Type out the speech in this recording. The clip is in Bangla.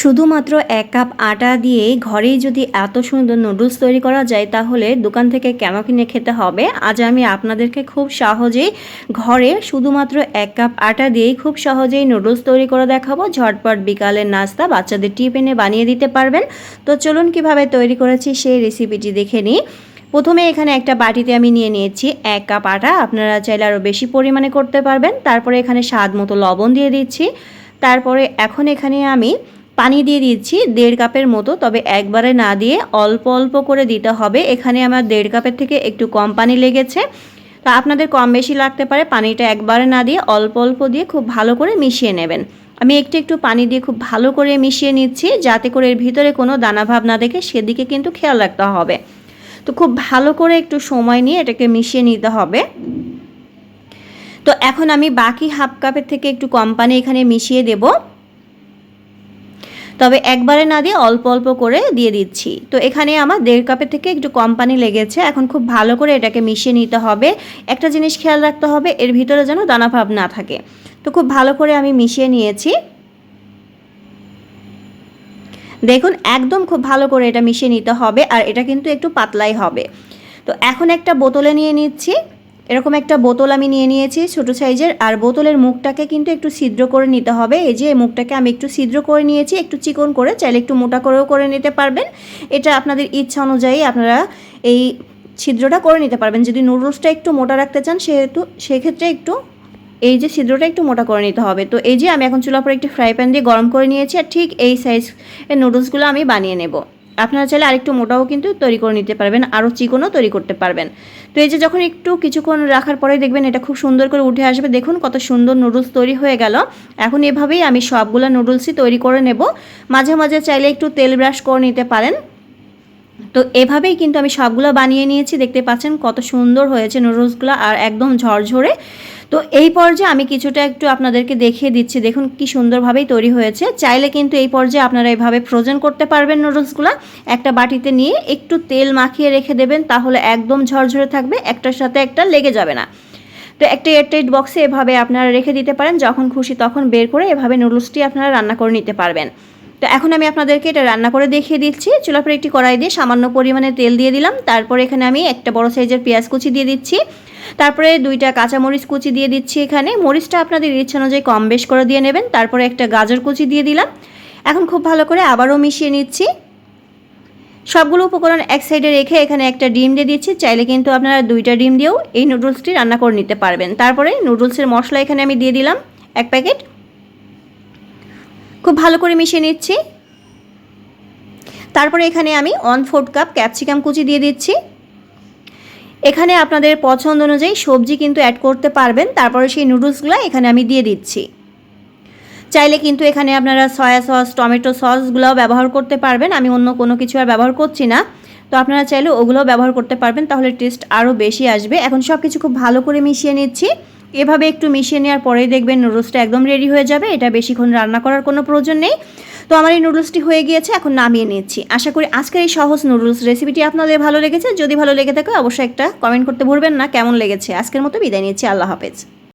শুধুমাত্র এক কাপ আটা দিয়ে ঘরেই যদি এত সুন্দর নুডলস তৈরি করা যায়, তাহলে দোকান থেকে কেন কিনে খেতে হবে? আজ আমি আপনাদেরকে খুব সহজেই ঘরে শুধুমাত্র এক কাপ আটা দিয়েই খুব সহজেই নুডলস তৈরি করে দেখাবো। ঝটপট বিকালের নাস্তা বাচ্চাদের টিফিনে বানিয়ে দিতে পারবেন। তো চলুন কীভাবে তৈরি করেছি সেই রেসিপিটি দেখে নিই। প্রথমে এখানে একটা বাটিতে আমি নিয়ে নিয়েছি এক কাপ আটা। আপনারা চাইলে আরও বেশি পরিমাণে করতে পারবেন। তারপরে এখানে স্বাদ মতো লবণ দিয়ে দিচ্ছি। তারপরে এখন এখানে আমি পানি দিয়ে দিচ্ছি দেড় কাপের মতো, তবে একবারে না দিয়ে অল্প অল্প করে দিতে হবে। এখানে আমার দেড় কাপের থেকে একটু কম পানি লেগেছে। তো আপনাদের কম বেশি লাগতে পারে, পানিটা একবারে না দিয়ে অল্প অল্প দিয়ে খুব ভালো করে মিশিয়ে নেবেন। আমি একটু একটু পানি দিয়ে খুব ভালো করে মিশিয়ে নিচ্ছি, যাতে করে এর ভিতরে কোনো দানাভাব না দেখে সেদিকে কিন্তু খেয়াল রাখতে হবে। তো খুব ভালো করে একটু সময় নিয়ে এটাকে মিশিয়ে নিতে হবে। তো এখন আমি বাকি হাফ কাপের থেকে একটু কম পানি এখানে মিশিয়ে দেবো। তবে একবারে না দিয়ে অল্প অল্প করে দিয়ে দিচ্ছি। তো এখানে আমার দেড় কাপের থেকে একটু কম পানি লেগেছে। এখন খুব ভালো করে এটাকে মিশিয়ে নিতে হবে। একটা জিনিস খেয়াল রাখতে হবে, এর ভিতরে যেন দানাভাব না থাকে। তো খুব ভালো করে আমি মিশিয়ে নিয়েছি। দেখুন, একদম খুব ভালো করে এটা মিশিয়ে নিতে হবে, আর এটা কিন্তু একটু পাতলাই হবে। তো এখন একটা বোতলে নিয়ে নিচ্ছি। এরকম একটা বোতল আমি নিয়ে নিয়েছি ছোটো সাইজের, আর বোতলের মুখটাকে কিন্তু একটু ছিদ্র করে নিতে হবে। এই যে মুখটাকে আমি একটু ছিদ্র করে নিয়েছি, একটু চিকন করে, চাইলে একটু মোটা করেও করে নিতে পারবেন। এটা আপনাদের ইচ্ছা অনুযায়ী আপনারা এই ছিদ্রটা করে নিতে পারবেন। যদি নুডলসটা একটু মোটা রাখতে চান, সেহেতু, সেক্ষেত্রে একটু এই যে ছিদ্রটা একটু মোটা করে নিতে হবে। তো এই যে আমি এখন চুলার পর একটি ফ্রাই প্যান দিয়ে গরম করে নিয়েছি, আর ঠিক এই সাইজ নুডলসগুলো আমি বানিয়ে নেব। আপনারা চাইলে আরেকটু মোটাও কিন্তু তৈরি করে নিতে পারবেন, আরও চিকনও তৈরি করতে পারবেন। তো এই যে যখন একটু কিছুক্ষণ রাখার পরে দেখবেন এটা খুব সুন্দর করে উঠে আসবে, দেখুন কত সুন্দর নুডলস তৈরি হয়ে গেল। এখন এভাবেই আমি সবগুলো নুডলসই তৈরি করে নেব। মাঝে মাঝে চাইলে একটু তেল ব্রাশ করে নিতে পারেন। তো এভাবেই কিন্তু আমি সবগুলো বানিয়ে নিয়েছি। দেখতে পাচ্ছেন কত সুন্দর হয়েছে নুডলসগুলো আর একদম ঝরঝরে। তো এই পর্যায়ে আমি কিছুটা একটু আপনাদেরকে দেখিয়ে দিচ্ছি। দেখুন কি সুন্দরভাবেই তৈরি হয়েছে। চাইলে কিন্তু এই পর্যায়ে আপনারা এইভাবে ফ্রোজেন করতে পারবেন নুডলসগুলো একটা বাটিতে নিয়ে একটু তেল মাখিয়ে রেখে দেবেন, তাহলে একদম ঝরঝরে থাকবে, একটার সাথে একটা লেগে যাবে না। তো একটা এয়ারটাইট বক্সে এভাবে আপনারা রেখে দিতে পারেন। যখন খুশি তখন বের করে এভাবে নুডলসটি আপনারা রান্না করে নিতে পারবেন। তো এখন আমি আপনাদেরকে এটা রান্না করে দেখিয়ে দিচ্ছি। চুলার একটি কড়াই দিয়ে সামান্য পরিমাণে তেল দিয়ে দিলাম। তারপর এখানে আমি একটা বড় সাইজের পেঁয়াজ কুচি দিয়ে দিচ্ছি। তারপরে দুইটা কাঁচা মরিচ কুচি দিয়ে দিচ্ছি এখানে। মরিচটা আপনাদের ইচ্ছা অনুযায়ী কম বেশ করে দিয়ে নেবেন। তারপরে একটা গাজর কুচি দিয়ে দিলাম। এখন খুব ভালো করে আবারও মিশিয়ে নিচ্ছি। সবগুলো উপকরণ এক সাইডে রেখে এখানে একটা ডিম দিয়ে দিচ্ছি। চাইলে কিন্তু আপনারা দুইটা ডিম দিয়েও এই নুডলসটি রান্না করে নিতে পারবেন। তারপরে নুডলসের মশলা এখানে আমি দিয়ে দিলাম। এক প্যাকেট খুব ভালো করে মিশিয়ে নিচ্ছি। তারপরে এখানে আমি ওয়ান ফোর্থ কাপ ক্যাপসিকাম কুচি দিয়ে দিচ্ছি। এখানে আপনাদের পছন্দ অনুযায়ী সবজি কিন্তু অ্যাড করতে পারবেন, তারপরে সেই নুডলসগুলো এখানে আমি দিয়ে দিচ্ছি। চাইলে কিন্তু এখানে আপনারা সয়া সস টমেটো সসগুলোও ব্যবহার করতে পারবেন, আমি অন্য কোনো কিছু আর ব্যবহার করছি না। তো আপনারা চাইলে ওগুলোও ব্যবহার করতে পারবেন, তাহলে টেস্ট আরও বেশি আসবে। এখন সব কিছু খুব ভালো করে মিশিয়ে নিচ্ছি। এভাবে একটু মিশিয়ে নেওয়ার পরেই দেখবেন নুডলসটা একদম রেডি হয়ে যাবে। এটা বেশিক্ষণ রান্না করার কোনো প্রয়োজন নেই। তো আমার এই নুডলসটি হয়ে গিয়েছে, এখন নামিয়ে নিচ্ছি। আশা করি আজকের এই সহজ নুডলস রেসিপিটি আপনাদের ভালো লেগেছে। যদি ভালো লেগে থাকে, অবশ্যই একটা কমেন্ট করতে ভুলবেন না। কেমন লেগেছে? আজকের মতো বিদায় নিচ্ছি। আল্লাহ হাফেজ।